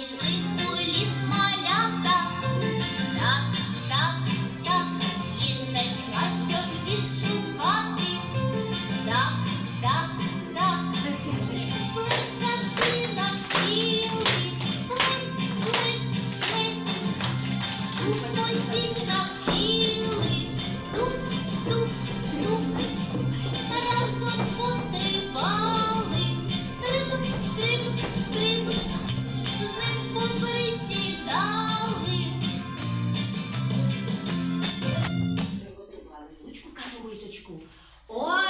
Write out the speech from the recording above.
Пішли у ліс малята. Так, так, так, їжачка, щоб відшукати. Так, так, так, плескати навчили. Плес, плес, плес. Туп навчили. Туп, туп, туп. Разом пострибали. Стриб, стриб, стриб. квіточку. Ой,